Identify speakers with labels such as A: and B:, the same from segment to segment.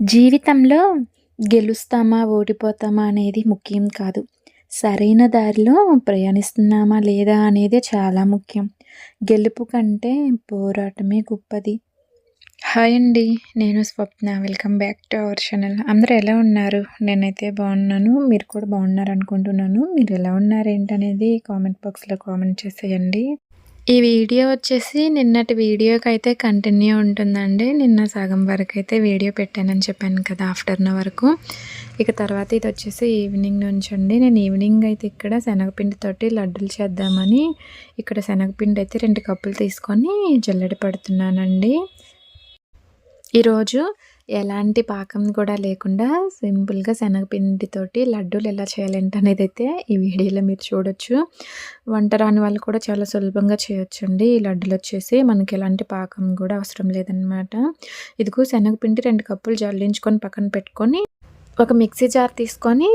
A: జీవితంలో గెలుస్తామా ఓడిపోతామా అనేది ముఖ్యం కాదు. సరైన దారిలో ప్రయాణిస్తున్నామా లేదా అనేదే చాలా ముఖ్యం. గెలుపు కంటే పోరాటమే గొప్పది. హాయ్ అండి నేను Swapna. Welcome back to our channel. అందరూ ఎలా ఉన్నారు? నేనైతే బాగున్నాను. మీరు కూడా బాగున్నారు అనుకుంటున్నాను మీరు ఎలా ఉన్నారు ఏంటనేది కామెంట్ బాక్స్లో కామెంట్ చేసేయండి. ఈ వీడియో వచ్చేసి నిన్నటి వీడియోకి అయితే కంటిన్యూ ఉంటుందండి. నిన్న సగం వరకు అయితే వీడియో పెట్టానని చెప్పాను కదా ఆఫ్టర్నూన్ వరకు. ఇక తర్వాత ఇది వచ్చేసి ఈవినింగ్ నుంచి అండి. నేను ఈవినింగ్ అయితే ఇక్కడ శనగపిండితోటి లడ్డూలు చేద్దామని ఇక్కడ శనగపిండి అయితే రెండు కప్పులు తీసుకొని జల్లడి పడుతున్నానండి. ఈరోజు ఎలాంటి పాకం కూడా లేకుండా సింపుల్గా శనగపిండితోటి లడ్డూలు ఎలా చేయాలంటే అనేది అయితే ఈ వీడియోలో మీరు చూడొచ్చు. వంట రాని వాళ్ళు కూడా చాలా సులభంగా చేయొచ్చండి. ఈ లడ్డూలు వచ్చేసి మనకి ఎలాంటి పాకం కూడా అవసరం లేదనమాట ఇదిగో శనగపిండి రెండు కప్పులు జల్లించుకొని పక్కన పెట్టుకొని ఒక మిక్సీ జార్ తీసుకొని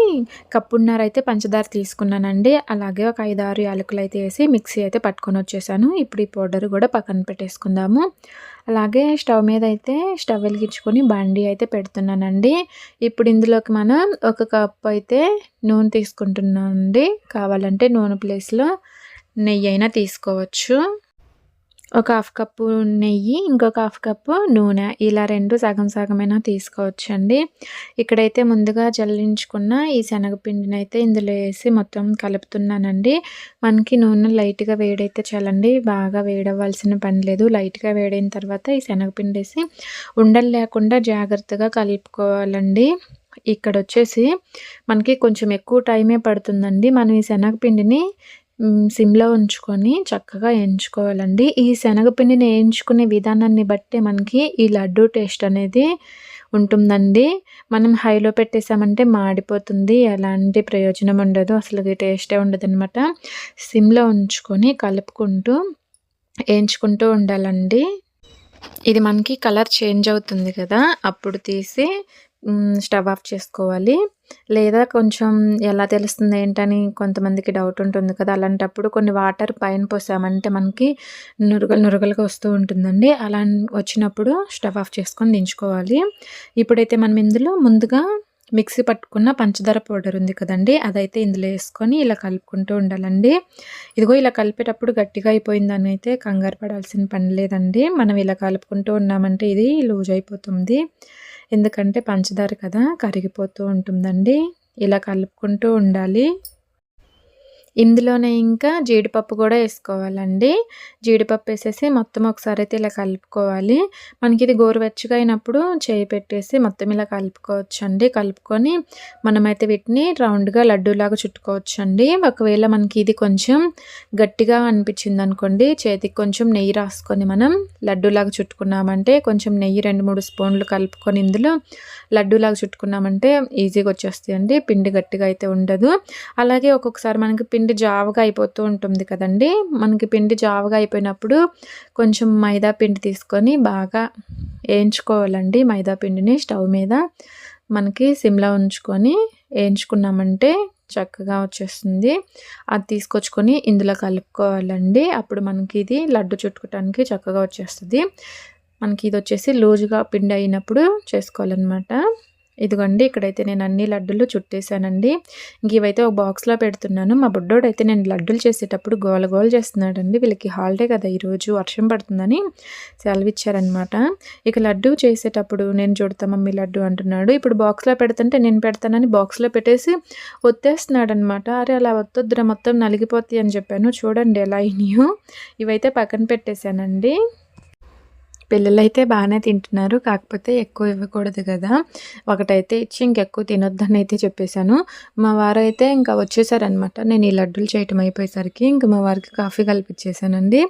A: కప్పున్నర అయితే పంచదార తీసుకున్నానండి. అలాగే ఒక ఐదు ఆరు యాలకులు అయితే వేసి మిక్సీ అయితే పట్టుకొని వచ్చేసాను. ఇప్పుడు ఈ పౌడర్ కూడా పక్కన పెట్టేసుకుందాము. అలాగే స్టవ్ మీద అయితే స్టవ్ వెలిగించుకొని బండి అయితే పెడుతున్నానండి. ఇప్పుడు ఇందులోకి మనం ఒక కప్ అయితే నూనె తీసుకుంటున్నామండి కావాలంటే నూనె ప్లేస్లో నెయ్యి అయినా తీసుకోవచ్చు. ఒక హాఫ్ కప్పు నెయ్యి ఇంకొక హాఫ్ కప్పు నూనె. ఇలా రెండు సగం సగమైనా తీసుకోవచ్చండి. ఇక్కడైతే ముందుగా జల్లించుకున్న ఈ శనగపిండిని అయితే ఇందులో వేసి మొత్తం కలుపుతున్నానండి. మనకి నూనె లైట్గా వేడైతే చాలండి. బాగా వేడవలసిన పని లేదు. లైట్గా వేడైన తర్వాత ఈ శనగపిండి వేసి ఉండలు లేకుండా జాగ్రత్తగా కలుపుకోవాలండి. ఇక్కడ వచ్చేసి మనకి కొంచెం ఎక్కువ టైమే పడుతుందండి. మనం ఈ శనగపిండిని సిమ్లో ఉంచుకొని చక్కగా వేయించుకోవాలండి ఈ శనగపిండిని వేయించుకునే విధానాన్ని బట్టే మనకి ఈ లడ్డు టేస్ట్ అనేది ఉంటుందండి. మనం హైలో పెట్టేసామంటే మాడిపోతుంది. ఎలాంటి ప్రయోజనం ఉండదు. అసలు టేస్టే ఉండదు అనమాట సిమ్లో ఉంచుకొని కలుపుకుంటూ వేయించుకుంటూ ఉండాలండి. ఇది మనకి కలర్ చేంజ్ అవుతుంది కదా. అప్పుడు తీసి స్టవ్ ఆఫ్ చేసుకోవాలి. లేదా కొంచెం ఎలా తెలుస్తుంది ఏంటని కొంతమందికి డౌట్ ఉంటుంది కదా అలాంటప్పుడు కొన్ని వాటర్ పైన పోసామంటే మనకి నురుగలు నురగలుగా వస్తూ ఉంటుందండి. అలా వచ్చినప్పుడు స్టవ్ ఆఫ్ చేసుకొని దించుకోవాలి. ఇప్పుడైతే మనం ఇందులో ముందుగా మిక్సీ పట్టుకున్న పంచదార పౌడర్ ఉంది కదండి అదైతే ఇందులో వేసుకొని ఇలా కలుపుకుంటూ ఉండాలండి. ఇదిగో ఇలా కలిపేటప్పుడు గట్టిగా అయిపోయిందని అయితే కంగారు పడాల్సిన పని లేదండి. మనం ఇలా కలుపుకుంటూ ఉన్నామంటే ఇది లూజ్ అయిపోతుంది. ఎందుకంటే పంచదార కదా కరిగిపోతూ ఉంటుందండి. ఇలా కలుపుకుంటూ ఉండాలి. ఇందులోనే ఇంకా జీడిపప్పు కూడా వేసుకోవాలండి. జీడిపప్పు వేసేసి మొత్తం ఒకసారి అయితే ఇలా కలుపుకోవాలి. మనకి ఇది గోరువెచ్చగా అయినప్పుడు చేయి పెట్టేసి మొత్తం ఇలా కలుపుకోవచ్చండి. కలుపుకొని మనమైతే వీటిని రౌండ్గా లడ్డూలాగా చుట్టుకోవచ్చండి. ఒకవేళ మనకి ఇది కొంచెం గట్టిగా అనిపించింది అనుకోండి చేతికి కొంచెం నెయ్యి రాసుకొని మనం లడ్డూలాగా చుట్టుకున్నామంటే కొంచెం నెయ్యి రెండు మూడు స్పూన్లు కలుపుకొని ఇందులో లడ్డూలాగా చుట్టుకున్నామంటే ఈజీగా వచ్చేస్తాయండి. పిండి గట్టిగా అయితే ఉండదు. అలాగే ఒక్కొక్కసారి మనకి పిండి పిండి జావగా అయిపోతూ ఉంటుంది కదండి. మనకి పిండి జావగా అయిపోయినప్పుడు కొంచెం మైదా పిండి తీసుకొని బాగా వేయించుకోవాలండి మైదా పిండిని స్టవ్ మీద మనకి సిమ్లా ఉంచుకొని వేయించుకున్నామంటే చక్కగా వచ్చేస్తుంది. అది తీసుకొచ్చుకొని ఇందులో కలుపుకోవాలండి. అప్పుడు మనకి ఇది లడ్డు చుట్టుకోవటానికి చక్కగా వచ్చేస్తుంది. మనకి ఇది వచ్చేసి లూజుగా పిండి అయినప్పుడు చేసుకోవాలన్నమాట. ఇదిగోండి ఇక్కడైతే నేను అన్ని లడ్డూలు చుట్టేసానండి ఇవైతే ఒక బాక్స్లో పెడుతున్నాను. మా బుడ్డోడు అయితే నేను లడ్డూలు చేసేటప్పుడు గోల గోల చేస్తున్నాడండి. వీళ్ళకి హాలిడే కదా ఈరోజు వర్షం పడుతుందని సెలవు ఇచ్చారనమాట ఇక లడ్డు చేసేటప్పుడు నేను చూడతా మమ్మీ లడ్డు అంటున్నాడు. ఇప్పుడు బాక్స్లో పెడుతుంటే నేను పెడతానని బాక్స్లో పెట్టేసి ఒత్తేస్తున్నాడు అనమాట అరే అలా ఒత్తొద్దురా మొత్తం నలిగిపోతాయి అని చెప్పాను. చూడండి ఎలా అయినాయో. ఇవైతే పక్కన పెట్టేశానండి. పిల్లలైతే బాగానే తింటున్నారు. కాకపోతే ఎక్కువ ఇవ్వకూడదు కదా. ఒకటైతే ఇచ్చి ఇంకెక్కువ తినొద్దని అయితే చెప్పేశాను. మా వారు అయితే ఇంకా వచ్చేసారనమాట నేను ఈ లడ్డూలు చేయటం అయిపోయేసరికి ఇంకా మా వారికి కాఫీ కలిపించేసానండి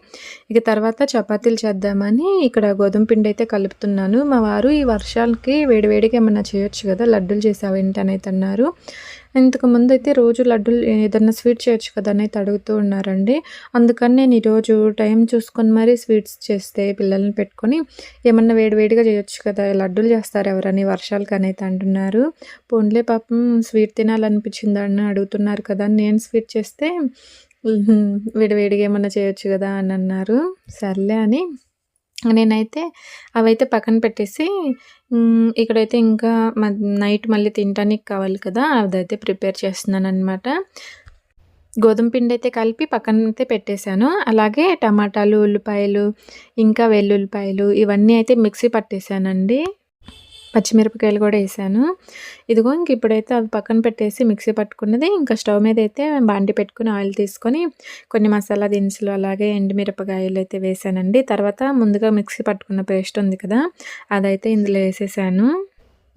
A: ఇక తర్వాత చపాతీలు చేద్దామని ఇక్కడ గోధుమ పిండి అయితే కలుపుతున్నాను. మా వారు ఈ వర్షాలకి వేడివేడిగా ఏమన్నా చేయొచ్చు కదా. లడ్డూలు చేసావేంటనైతే అన్నారు. ఇంతకు ముందు అయితే రోజు లడ్డూలు ఏదన్నా స్వీట్ చేయొచ్చు కదా అని అడుగుతూ ఉన్నారండి. అందుకని నేను ఈరోజు టైం చూసుకొని మరీ స్వీట్స్ చేస్తే పిల్లల్ని పెట్టుకొని ఏమన్నా వేడివేడిగా చేయొచ్చు కదా లడ్డూలు చేస్తారు ఎవరని వర్షాలు అనేది అంటున్నారు. పోన్లే పాపం స్వీట్ తినాలనిపించిందని అడుగుతున్నారు కదా నేను స్వీట్ చేస్తే వేడివేడిగా ఏమన్నా చేయొచ్చు కదా అని అన్నారు. సర్లే అని నేనైతే అవైతే పక్కన పెట్టేసి ఇక్కడైతే ఇంకా మ నైట్ మళ్ళీ తినడానికి కావాలి కదా! అదైతే ప్రిపేర్ చేస్తున్నాను అనమాట గోధుమ పిండి అయితే కలిపి పక్కన అయితే పెట్టేశాను. అలాగే టమాటాలు, ఉల్లిపాయలు, ఇంకా వెల్లుల్లిపాయలు ఇవన్నీ అయితే మిక్సీ పట్టేశానండి. పచ్చిమిరపకాయలు కూడా వేసాను ఇదిగో ఇంక ఇప్పుడైతే అవి పక్కన పెట్టేసి మిక్సీ పట్టుకున్నది ఇంకా స్టవ్ మీద అయితే బాండి పెట్టుకొని ఆయిల్ తీసుకొని కొన్ని మసాలా దినుసులు అలాగే ఎండుమిరపకాయలు అయితే వేసానండి. తర్వాత ముందుగా మిక్సీ పట్టుకున్న పేస్ట్ ఉంది కదా! అదైతే ఇందులో వేసేసాను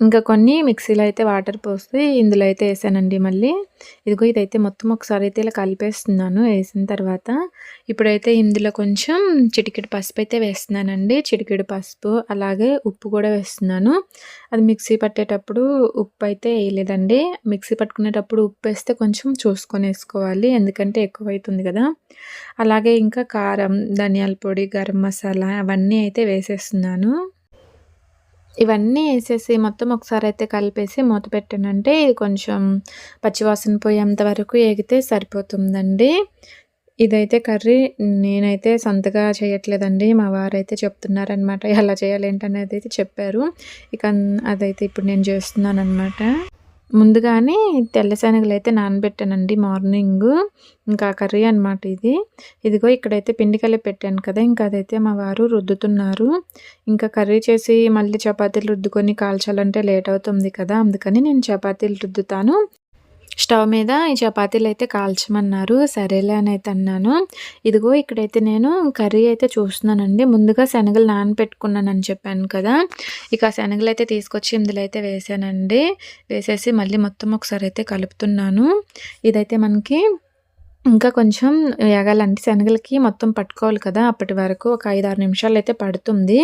A: ఇంకా కొన్ని మిక్సీలో అయితే వాటర్ పోసి ఇందులో అయితే వేసానండి మళ్ళీ. ఇదిగో ఇదైతే మొత్తం ఒకసారి అయితే ఇలా కలిపేస్తున్నాను వేసిన తర్వాత. ఇప్పుడైతే ఇందులో కొంచెం చిటికెడు పసుపు అయితే వేస్తున్నానండి. చిటికెడు పసుపు అలాగే ఉప్పు కూడా వేస్తున్నాను. అది మిక్సీ పట్టేటప్పుడు ఉప్పు అయితే వేయలేదండి. మిక్సీ పట్టుకునేటప్పుడు ఉప్పు వేస్తే కొంచెం చూసుకొని వేసుకోవాలి ఎందుకంటే ఎక్కువ అవుతుంది కదా. అలాగే ఇంకా కారం ధనియాల పొడి గరం మసాలా అవన్నీ అయితే వేసేస్తున్నాను. ఇవన్నీ వేసేసి మొత్తం ఒకసారి అయితే కలిపేసి మూత పెట్టానంటే ఇది కొంచెం పచ్చివాసన పోయేంత వరకు ఏగితే సరిపోతుందండి. ఇదైతే కర్రీ నేనైతే సొంతగా చేయట్లేదండి. మా వారైతే చెప్తున్నారనమాట ఎలా చేయాలి ఏంటనేది అయితే చెప్పారు. ఇక అదైతే ఇప్పుడు నేను చేస్తున్నాను అనమాట ముందుగానే తెల్ల శనగలు అయితే నానబెట్టానండి మార్నింగ్. ఇంకా కర్రీ అనమాట ఇది. ఇదిగో ఇక్కడైతే పిండి కలిపి పెట్టాను కదా ఇంకా అదైతే మా వారు రుద్దుతున్నారు. ఇంకా కర్రీ చేసి మళ్ళీ చపాతీలు రుద్దుకొని కాల్చాలంటే లేట్ అవుతుంది కదా అందుకని నేను చపాతీలు రుద్దుతాను. స్టవ్ మీద ఈ చపాతీలు అయితే కాల్చమన్నారు. సరేలే అని అయితే అన్నాను. ఇదిగో ఇక్కడైతే నేను కర్రీ అయితే చూస్తున్నానండి. ముందుగా శనగలు నానపెట్టుకున్నానని చెప్పాను కదా. ఇక శనగలు అయితే తీసుకొచ్చి ఇందులో అయితే వేసానండి. వేసేసి మళ్ళీ మొత్తం ఒకసారి అయితే కలుపుతున్నాను. ఇదైతే మనకి ఇంకా కొంచెం ఎగాలంటే శనగలకి మొత్తం పట్టుకోవాలి కదా అప్పటి వరకు ఒక ఐదు ఆరు నిమిషాలు అయితే పడుతుంది.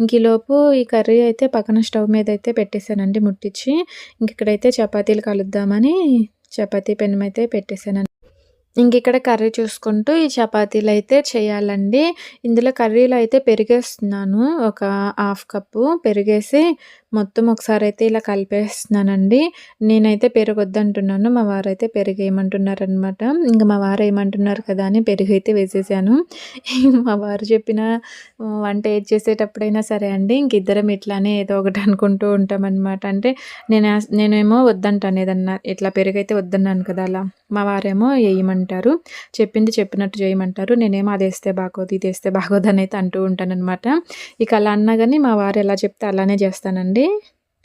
A: ఇంక ఈలోపు ఈ కర్రీ అయితే పక్కన స్టవ్ మీద అయితే పెట్టేశానండి ముట్టించి ఇంక ఇక్కడైతే చపాతీలు కలుద్దామని చపాతీ పెనం అయితే పెట్టేశానండి. ఇంక ఇక్కడ కర్రీ చూసుకుంటూ ఈ చపాతీలు అయితే చేయాలండి. ఇందులో కర్రీలో అయితే పెరిగేస్తున్నాను. ఒక హాఫ్ కప్పు పెరిగేసి మొత్తం ఒకసారి అయితే ఇలా కలిపేస్తున్నానండి. నేనైతే పెరుగు వద్దంటున్నాను మా వారైతే పెరుగు వేయమంటున్నారు అనమాట ఇంకా మా వారు ఏమంటున్నారు కదా అని పెరుగు అయితే వేసేసాను. మా వారు చెప్పిన వంట ఏది చేసేటప్పుడైనా సరే అండి ఇంక ఇద్దరం ఇట్లానే ఏదో ఒకటి అనుకుంటూ ఉంటామన్నమాట అంటే నేను నేనేమో వద్దంటాను ఏదన్నా ఇట్లా పెరుగు అయితే వద్దన్నాను కదా అలా. మా వారేమో వేయమంటారు చెప్పింది చెప్పినట్టు చేయమంటారు. నేనేమో అది వేస్తే బాగోదు ఇది వేస్తే బాగోదు అని అయితే అంటూ ఉంటానన్నమాట ఇక అలా అన్నా కానీ మా వారు ఎలా చెప్తే అలానే చేస్తానండి.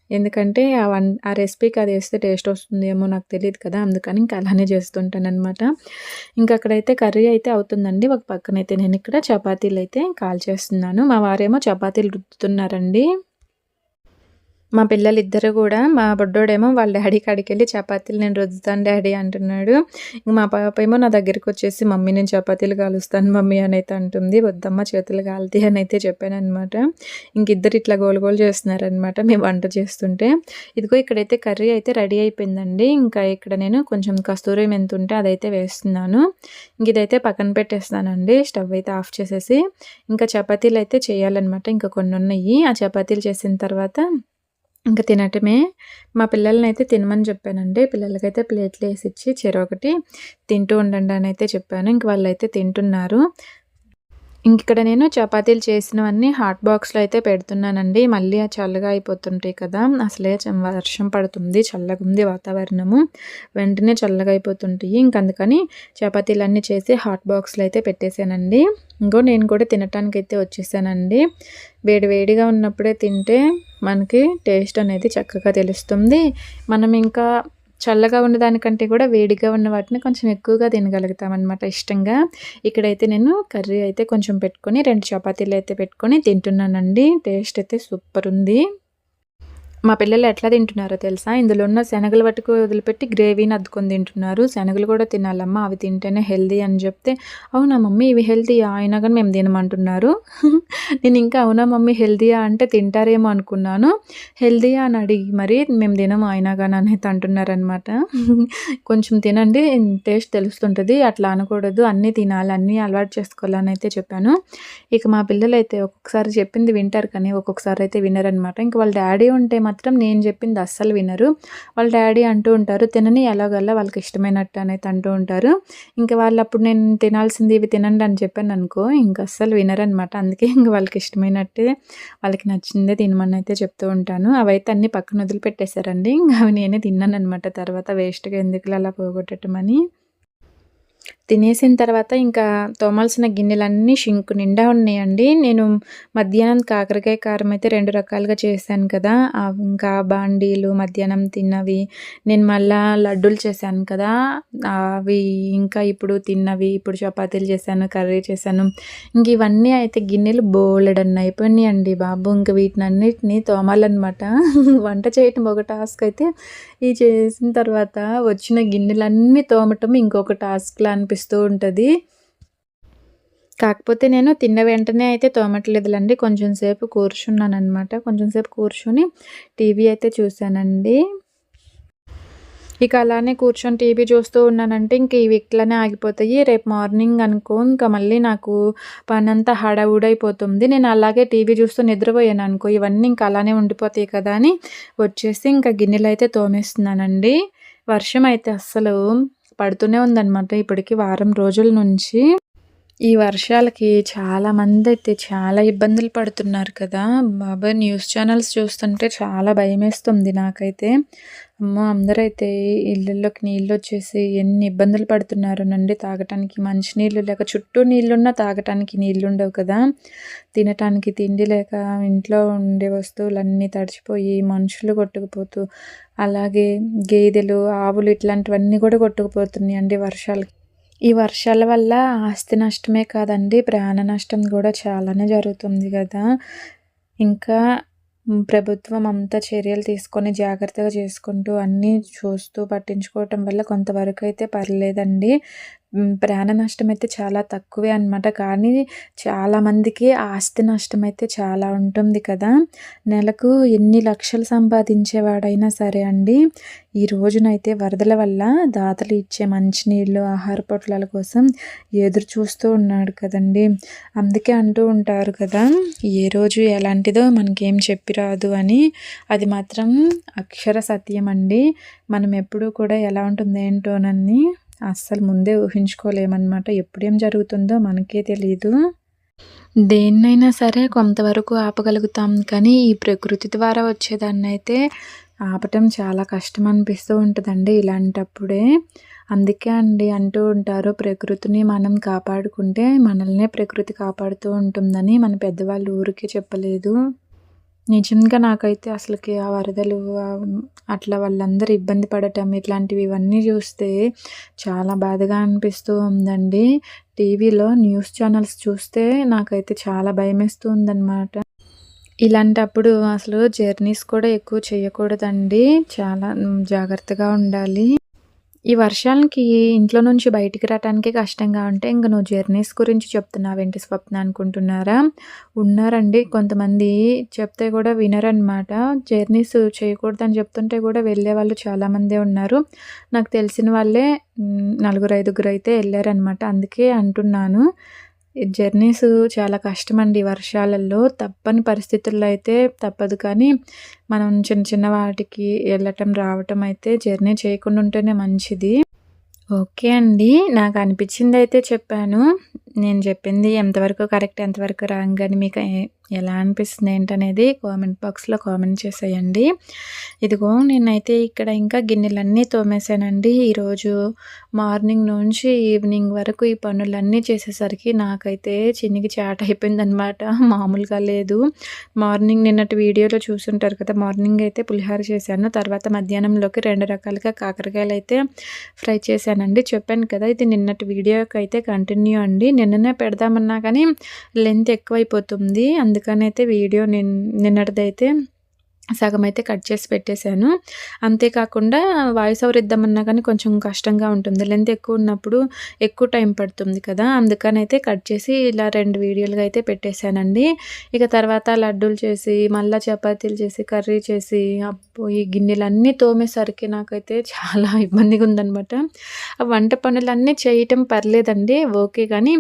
A: ఎందుకంటే ఆ వన్ ఆ రెసిపీకి అది వేస్తే టేస్ట్ వస్తుందేమో నాకు తెలియదు కదా అందుకని ఇంకా అలానే చేస్తుంటాను అనమాట ఇంకా అక్కడైతే కర్రీ అయితే అవుతుందండి. ఒక పక్కనైతే నేను ఇక్కడ చపాతీలు అయితే కాల్ చేస్తున్నాను. మా వారేమో చపాతీలు రుద్దుతున్నారండి. మా పిల్లలు ఇద్దరు కూడా మా బొడ్డోడేమో వాళ్ళ డాడీ కాడికి వెళ్ళి చపాతీలు నేను రుద్దుతాను డాడీ అంటున్నాడు. మా పాప ఏమో నా దగ్గరికి వచ్చేసి మమ్మీ నేను చపాతీలు కాలుస్తాను మమ్మీ అని అయితే అంటుంది. వద్దమ్మ చేతులు కాలుతాయి అని అయితే చెప్పాను అనమాట ఇంక ఇద్దరు ఇట్లా గోలు గోలు చేస్తున్నారనమాట మేము వంట చేస్తుంటే. ఇదిగో ఇక్కడైతే కర్రీ అయితే రెడీ అయిపోయిందండి. ఇంకా ఇక్కడ నేను కొంచెం కస్తూరి మెంతు ఉంటే అదైతే వేస్తున్నాను. ఇంక ఇదైతే పక్కన పెట్టేస్తానండి. స్టవ్ అయితే ఆఫ్ చేసేసి. ఇంకా చపాతీలు అయితే చేయాలన్నమాట. ఇంకా కొన్ని ఉన్నాయి ఆ చపాతీలు చేసిన తర్వాత ఇంకా తినటమే. మా పిల్లల్ని అయితే తినమని చెప్పానండి. పిల్లలకైతే ప్లేట్లు వేసి ఇచ్చి చెరొకటి తింటూ ఉండండి అని అయితే చెప్పాను. ఇంక వాళ్ళు అయితే తింటున్నారు. ఇక్కడ నేను చపాతీలు చేసినవన్నీ హాట్ బాక్స్లో అయితే పెడుతున్నానండి. మళ్ళీ ఆ చల్లగా అయిపోతుంటాయి కదా. అసలే వర్షం పడుతుంది చల్లగా ఉంది వాతావరణము. వెంటనే చల్లగా అయిపోతుంటాయి. ఇంక అందుకని చపాతీలన్నీ చేసి హాట్ బాక్స్లో అయితే పెట్టేశానండి. ఇంకో నేను కూడా తినటానికి అయితే వచ్చేసానండి. వేడి వేడిగా ఉన్నప్పుడే తింటే మనకి టేస్ట్ అనేది చక్కగా తెలుస్తుంది. మనం ఇంకా చల్లగా ఉన్నదానికంటే కూడా వేడిగా ఉన్న వాటిని కొంచెం ఎక్కువగా తినగలుగుతామన్నమాట ఇష్టంగా. ఇక్కడైతే నేను కర్రీ అయితే కొంచెం పెట్టుకొని రెండు చపాతీలు అయితే పెట్టుకొని తింటున్నానండి. టేస్ట్ అయితే సూపర్ ఉంది. మా పిల్లలు ఎట్లా తింటున్నారో తెలుసా? ఇందులో ఉన్న శనగలు పట్టుకు వదిలిపెట్టి గ్రేవీని అద్దుకొని తింటున్నారు. శనగలు కూడా తినాలమ్మా అవి తింటేనే హెల్దీ అని చెప్తే అవునా మమ్మీ ఇవి హెల్తీయా? అయినా కానీ మేము తినమంటున్నారు. నేను ఇంకా అవునా మమ్మీ హెల్దీయా అంటే తింటారేమో అనుకున్నాను. హెల్దీయా అని అడిగి మరి మేము తినము అయినా కానీ అనేది అంటున్నారనమాట కొంచెం తినండి టేస్ట్ తెలుస్తుంటుంది అట్లా అనకూడదు. అన్నీ తినాలి అన్నీ అలవాటు చేసుకోవాలని అయితే చెప్పాను. ఇక మా పిల్లలు అయితే ఒక్కొక్కసారి చెప్పింది వింటారు కానీ ఒక్కొక్కసారి అయితే వినరనమాట ఇంకా వాళ్ళ డాడీ ఉంటే మా మాత్రం నేను చెప్పింది అస్సలు వినరు. వాళ్ళ డాడీ అంటూ ఉంటారు తినని ఎలాగల్లా వాళ్ళకి ఇష్టమైనట్టు అనేది అంటూ ఉంటారు. ఇంకా వాళ్ళు అప్పుడు నేను తినాల్సింది ఇవి తినండి అని చెప్పాను అనుకో ఇంకా అస్సలు వినరనమాట అందుకే ఇంక వాళ్ళకి ఇష్టమైనట్టే వాళ్ళకి నచ్చిందే తినమని అయితే చెప్తూ ఉంటాను. అవైతే అన్నీ పక్కన వదిలిపెట్టేశారండి. ఇంకా అవి నేనే తిన్నాను అనమాట తర్వాత వేస్ట్గా ఎందుకు అలా పోగొట్టమని తినేసిన తర్వాత ఇంకా తోమాల్సిన గిన్నెలన్నీ షింకు నిండా ఉన్నాయండి. నేను మధ్యాహ్నం కాకరకాయ కారం అయితే రెండు రకాలుగా చేశాను కదా. ఇంకా బాండీలు మధ్యాహ్నం తిన్నవి నేను మళ్ళా లడ్డూలు చేశాను కదా. అవి ఇంకా ఇప్పుడు తిన్నవి ఇప్పుడు చపాతీలు చేశాను కర్రీ చేశాను. ఇంక ఇవన్నీ అయితే గిన్నెలు బోలెడన్న అయిపోయినాయండి బాబు. ఇంక వీటిని అన్నిటిని తోమాలన్నమాట. వంట చేయటం ఒక టాస్క్ అయితే ఈ చేసిన తర్వాత వచ్చిన గిన్నెలన్నీ తోమటం ఇంకొక టాస్క్లా అనిపిస్తూ ఉంటుంది. కాకపోతే నేను తిన్న వెంటనే అయితే తోమట్లేదులండి. కొంచెం సేపు కూర్చున్నాను అనమాట కొంచెం సేపు కూర్చుని టీవీ అయితే చూశానండి. ఇక అలానే కూర్చొని టీవీ చూస్తూ ఉన్నానంటే ఇంక ఇవి ఇట్లానే ఆగిపోతాయి. రేపు మార్నింగ్ అనుకో ఇంకా మళ్ళీ నాకు పని అంతా హడావుడైపోతుంది. నేను అలాగే టీవీ చూస్తూ నిద్రపోయాను అనుకో ఇవన్నీ ఇంకా అలానే ఉండిపోతాయి కదా అని వచ్చేసి ఇంకా గిన్నెలు అయితే తోమేస్తున్నానండి. వర్షం అయితే అస్సలు పడుతూనే ఉందన్నమాట ఇప్పటికి వారం రోజుల నుంచి. ఈ వర్షాలకి చాలామంది అయితే చాలా ఇబ్బందులు పడుతున్నారు కదా. బాబాయ్ న్యూస్ ఛానల్స్ చూస్తుంటే చాలా భయమేస్తుంది నాకైతే. అమ్మో అందరైతే ఇళ్ళల్లోకి నీళ్ళు వచ్చేసి ఎన్ని ఇబ్బందులు పడుతున్నారోనండి తాగటానికి మంచినీళ్ళు లేక చుట్టూ నీళ్ళున్నా తాగటానికి నీళ్ళు ఉండవు కదా. తినటానికి తిండి లేక ఇంట్లో ఉండే వస్తువులన్నీ తడిచిపోయి మనుషులు కొట్టుకుపోతూ అలాగే గేదెలు ఆవులు ఇట్లాంటివన్నీ కూడా కొట్టుకుపోతున్నాయి అండి వర్షాలకి. ఈ వర్షాల వల్ల ఆస్తి నష్టమే కాదండి ప్రాణ నష్టం కూడా చాలానే జరుగుతుంది కదా. ఇంకా ప్రభుత్వం అంతా చర్యలు తీసుకొని జాగ్రత్తగా చేసుకుంటూ అన్నీ చూస్తూ పట్టించుకోవటం వల్ల కొంతవరకు అయితే పర్లేదండి. ప్రాణ నష్టం అయితే చాలా తక్కువే అనమాట కానీ చాలామందికి ఆస్తి నష్టం అయితే చాలా ఉంటుంది కదా. నెలకు ఎన్ని లక్షలు సంపాదించేవాడైనా సరే అండి ఈ రోజునైతే వరదల వల్ల దాతలు ఇచ్చే మంచినీళ్ళు ఆహార పొట్లాల కోసం ఎదురు చూస్తూ ఉన్నాడు కదండి. అందుకే అంటూ ఉంటారు కదా ఏ రోజు ఎలాంటిదో మనకేం చెప్పిరాదు అని. అది మాత్రం అక్షర సత్యం అండి మనం ఎప్పుడూ కూడా ఎలా ఉంటుంది ఏంటోనని అస్సలు ముందే ఊహించుకోలేమన్నమాట. ఎప్పుడేం జరుగుతుందో మనకే తెలియదు దేన్నైనా సరే కొంతవరకు ఆపగలుగుతాం. కానీ ఈ ప్రకృతి ద్వారా వచ్చేదాన్ని అయితే ఆపటం చాలా కష్టం అనిపిస్తూ ఉంటుందండి ఇలాంటప్పుడే. అందుకే అండి అంటూ ఉంటారు ప్రకృతిని మనం కాపాడుకుంటే మనల్నే ప్రకృతి కాపాడుతూ ఉంటుందని మన పెద్దవాళ్ళు ఊరికే చెప్పలేదు. నిజంగా నాకైతే అసలుకి ఆ వరదలు అట్లా వాళ్ళందరూ ఇబ్బంది పడటం ఇట్లాంటివి ఇవన్నీ చూస్తే చాలా బాధగా అనిపిస్తూ ఉందండి. టీవీలో న్యూస్ ఛానల్స్ చూస్తే నాకైతే చాలా భయమేస్తూ ఉందన్నమాట ఇలాంటప్పుడు అసలు జర్నీస్ కూడా ఎక్కువ చేయకూడదండి. చాలా జాగ్రత్తగా ఉండాలి. ఈ వర్షాలకి ఇంట్లో నుంచి బయటికి రావటానికి కష్టంగా ఉంటే ఇంక నువ్వు జర్నీస్ గురించి చెప్తున్నావేంటి స్వప్న అనుకుంటున్నారా? ఉన్నారండి. కొంతమంది చెప్తే కూడా వినరనమాట జర్నీస్ చేయకూడదని చెప్తుంటే కూడా వెళ్ళే వాళ్ళు చాలామందే ఉన్నారు. నాకు తెలిసిన వాళ్ళే నలుగురు ఐదుగురు అయితే వెళ్ళారనమాట అందుకే అంటున్నాను. జర్నీస్ చాలా కష్టమండి. వర్షాలలో తప్పని పరిస్థితుల్లో అయితే తప్పదు. కానీ మనం చిన్న చిన్న వాటికి వెళ్ళటం రావటం అయితే జర్నీ చేయకుండా ఉంటేనే మంచిది. ఓకే అండి. నాకు అనిపించింది అయితే చెప్పాను. నేను చెప్పింది ఎంతవరకు కరెక్ట్ ఎంతవరకు రాంగ్ అని మీకు ఎలా అనిపిస్తుంది ఏంటనేది కామెంట్ బాక్స్లో కామెంట్ చేసేయండి. ఇదిగో నేనైతే ఇక్కడ ఇంకా గిన్నెలన్నీ తోమేశానండి. ఈరోజు మార్నింగ్ నుంచి ఈవినింగ్ వరకు ఈ పనులన్నీ చేసేసరికి నాకైతే చిన్నికి చాట అయిపోయిందనమాట మామూలుగా లేదు. మార్నింగ్ నిన్నటి వీడియోలో చూసుంటారు కదా మార్నింగ్ అయితే పులిహోర చేశాను. తర్వాత మధ్యాహ్నంలోకి రెండు రకాలుగా కాకరకాయలు అయితే ఫ్రై చేశానండి. చెప్పాను కదా ఇది నిన్నటి వీడియోకి అయితే కంటిన్యూ అండి. నిన్ననే పెడదామన్నా కానీ లెంత్ ఎక్కువైపోతుంది. అందుకనైతే వీడియో నిన్ నిన్నటిదైతే సగం అయితే కట్ చేసి పెట్టేశాను. అంతేకాకుండా వాయిస్ ఓవర్ ఇద్దామన్నా కానీ కొంచెం కష్టంగా ఉంటుంది. లెంత్ ఎక్కువ ఉన్నప్పుడు ఎక్కువ టైం పడుతుంది కదా. అందుకని అయితే కట్ చేసి ఇలా రెండు వీడియోలుగా అయితే పెట్టేశానండి. ఇక తర్వాత లడ్డూలు చేసి మళ్ళీ చపాతీలు చేసి కర్రీ చేసి అప్పు ఈ గిన్నెలన్నీ తోమేసరికి నాకైతే చాలా ఇబ్బందిగా ఉందనమాట ఆ వంట పనులన్నీ చేయటం పర్లేదండి. ఓకే కానీ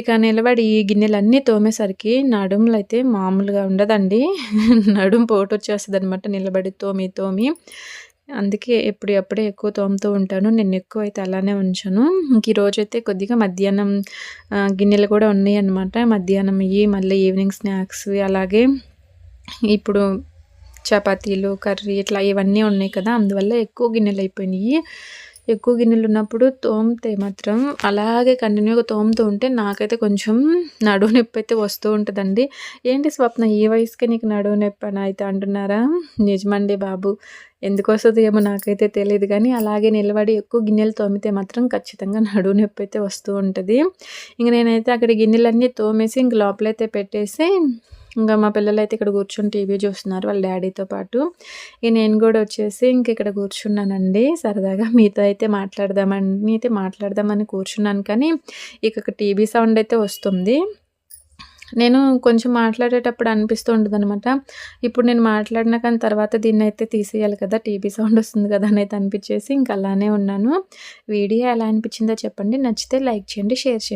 A: ఇక నిలబడి ఈ గిన్నెలన్నీ తోమేసరికి నడుములు అయితే మామూలుగా ఉండదండి. నడుము పోటు వచ్చే వచ్చేస్తుంది అనమాట నిలబడి తోమి తోమి. అందుకే ఎప్పుడు అప్పుడే ఎక్కువ తోముతూ ఉంటాను. నేను ఎక్కువ అయితే అలానే ఉంచాను. ఇంక ఈరోజైతే కొద్దిగా మధ్యాహ్నం గిన్నెలు కూడా ఉన్నాయి అనమాట మధ్యాహ్నం ఇవి మళ్ళీ ఈవినింగ్ స్నాక్స్ అలాగే ఇప్పుడు చపాతీలు కర్రీ ఇట్లా ఇవన్నీ ఉన్నాయి కదా అందువల్ల ఎక్కువ గిన్నెలు అయిపోయినాయి. ఎక్కువ గిన్నెలు ఉన్నప్పుడు తోమితే మాత్రం అలాగే కంటిన్యూగా తోముతూ ఉంటే నాకైతే కొంచెం నడువు నొప్పి అయితే వస్తూ ఉంటుందండి. ఏంటి స్వప్న? ఈ వయసుకే నీకు నడువు నొప్పి అని అయితే అంటున్నారా? నిజమండి బాబు. ఎందుకు వస్తుంది ఏమో నాకైతే తెలియదు కానీ అలాగే నిలబడి ఎక్కువ గిన్నెలు తోమితే మాత్రం ఖచ్చితంగా నడువు నొప్పి అయితే వస్తూ ఉంటుంది. ఇంక నేనైతే అక్కడ గిన్నెలన్నీ తోమేసి ఇంక లోపలైతే పెట్టేసి ఇంకా మా పిల్లలు అయితే ఇక్కడ కూర్చొని టీవీ చూస్తున్నారు వాళ్ళ డాడీతో పాటు. ఇక నేను కూడా వచ్చేసి ఇంక ఇక్కడ కూర్చున్నానండి. సరదాగా మీతో అయితే మాట్లాడదామని అయితే మాట్లాడదామని కూర్చున్నాను కానీ ఇక టీవీ సౌండ్ అయితే వస్తుంది. నేను కొంచెం మాట్లాడేటప్పుడు అనిపిస్తూ ఉంటుంది అనమాట ఇప్పుడు నేను మాట్లాడిన కానీ తర్వాత దీన్ని అయితే తీసేయాలి కదా టీవీ సౌండ్ వస్తుంది కదా అని అయితే అనిపించేసి ఇంకా అలానే ఉన్నాను. వీడియో ఎలా అనిపించిందో చెప్పండి. నచ్చితే లైక్ చేయండి షేర్ చేయండి.